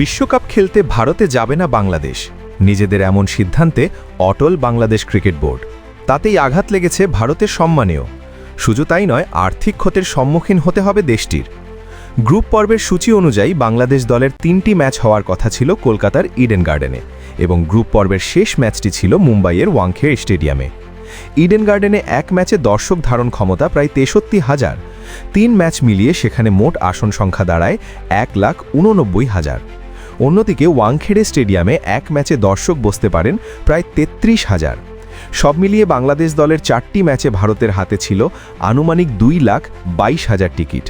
বিশ্বকাপ খেলতে ভারতে যাবে না বাংলাদেশ। নিজেদের এমন সিদ্ধান্তে অটল বাংলাদেশ ক্রিকেট বোর্ড। তাতেই আঘাত লেগেছে ভারতের সম্মানেও। শুধু তাই নয়, আর্থিক ক্ষতের সম্মুখীন হতে হবে দেশটির। গ্রুপ পর্বের সূচি অনুযায়ী বাংলাদেশ দলের তিনটি ম্যাচ হওয়ার কথা ছিল কলকাতার ইডেন গার্ডেনে এবং গ্রুপ পর্বের শেষ ম্যাচটি ছিল মুম্বাইয়ের ওয়াংখেড় স্টেডিয়ামে। ইডেন গার্ডেনে এক ম্যাচে দর্শক ধারণ ক্ষমতা প্রায় তেষট্টি হাজার। তিন ম্যাচ মিলিয়ে সেখানে মোট আসন সংখ্যা দাঁড়ায় এক লাখ উননব্বই হাজার। অন্যদিকে ওয়াংখেড়ে স্টেডিয়ামে এক ম্যাচে দর্শক বসতে পারেন প্রায় তেত্রিশ হাজার। সব মিলিয়ে বাংলাদেশ দলের চারটি ম্যাচে ভারতের হাতে ছিল আনুমানিক দুই লাখ বাইশ হাজার টিকিট।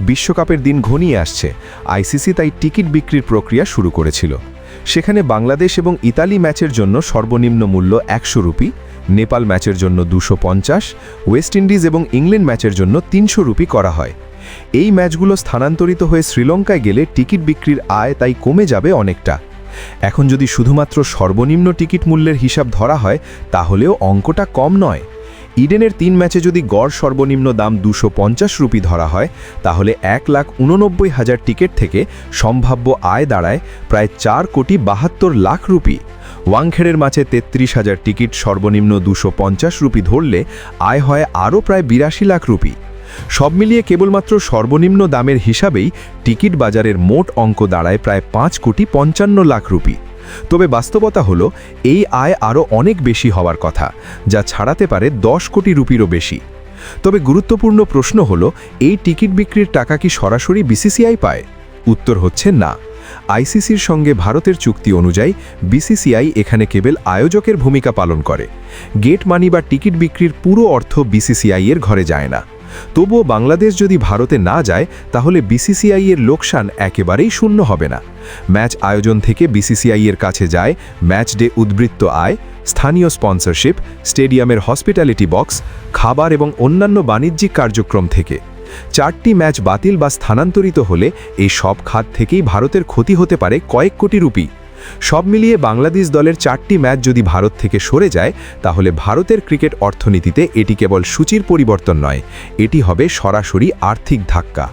বিশ্বকাপের দিন ঘনিয়ে আসছে, আইসিসি তাই টিকিট বিক্রির প্রক্রিয়া শুরু করেছিল। সেখানে বাংলাদেশ এবং ইতালি ম্যাচের জন্য সর্বনিম্ন মূল্য একশো রুপি, নেপাল ম্যাচের জন্য দুশো পঞ্চাশ, ওয়েস্ট ইন্ডিজ এবং ইংল্যান্ড ম্যাচের জন্য তিনশো রুপি করা হয়। এই ম্যাচগুলো স্থানান্তরিত হয়ে শ্রীলঙ্কায় গেলে টিকিট বিক্রির আয় তাই কমে যাবে অনেকটা। এখন যদি শুধুমাত্র সর্বনিম্ন টিকিট মূল্যের হিসাব ধরা হয়, তাহলেও অঙ্কটা কম নয়। ইডেনের তিন ম্যাচে যদি গড় সর্বনিম্ন দাম দুশো পঞ্চাশ রুপি ধরা হয়, তাহলে এক লাখ উননব্বই হাজার টিকিট থেকে সম্ভাব্য আয় দাঁড়ায় প্রায় চার কোটি বাহাত্তর লাখ রুপি। ওয়াংখেড়ের মাঝে তেত্রিশ হাজার টিকিট সর্বনিম্ন দুশো পঞ্চাশ রুপি ধরলে আয় হয় আরও প্রায় বিরাশি লাখ রুপি। সব মিলিয়ে কেবলমাত্র সর্বনিম্ন দামের হিসাবেই টিকিট বাজারের মোট অঙ্ক দাঁড়ায় প্রায় পাঁচ কোটি পঞ্চান্ন লাখ রুপি। তবে বাস্তবতা হলো, এই আয় আরও অনেক বেশি হওয়ার কথা, যা ছাড়াতে পারে দশ কোটি রুপিরও বেশি। তবে গুরুত্বপূর্ণ প্রশ্ন হলো, এই টিকিট বিক্রির টাকা কি সরাসরি বিসিসিআই পায়? উত্তর হচ্ছে না। আইসিসির সঙ্গে ভারতের চুক্তি অনুযায়ী, বিসিসিআই এখানে কেবল আয়োজকের ভূমিকা পালন করে। গেট মানি বা টিকিট বিক্রির পুরো অর্থ বিসিসিআই এর ঘরে যায় না। তবুও বাংলাদেশ যদি ভারতে না যায়, তাহলে বিসিসিআই এর লোকসান একেবারেই শূন্য হবে না। ম্যাচ আয়োজন থেকে বিসিসিআই এর কাছে যায় ম্যাচ ডে উদ্বৃত্ত আয়, স্থানীয় স্পন্সরশিপ, স্টেডিয়ামের হসপিটালিটি বক্স, খাবার এবং অন্যান্য বাণিজ্যিক কার্যক্রম থেকে। চারটি ম্যাচ বাতিল বা স্থানান্তরিত হলে এই সব খাত থেকেই ভারতের ক্ষতি হতে পারে কয়েক কোটি রুপি। সব মিলিয়ে বাংলাদেশ দলের চারটি ম্যাচ যদি ভারত থেকে সরে যায়, তাহলে ভারতের ক্রিকেট অর্থনীতিতে এটি কেবল সূচির পরিবর্তন নয়, এটি হবে সরাসরি আর্থিক ধাক্কা।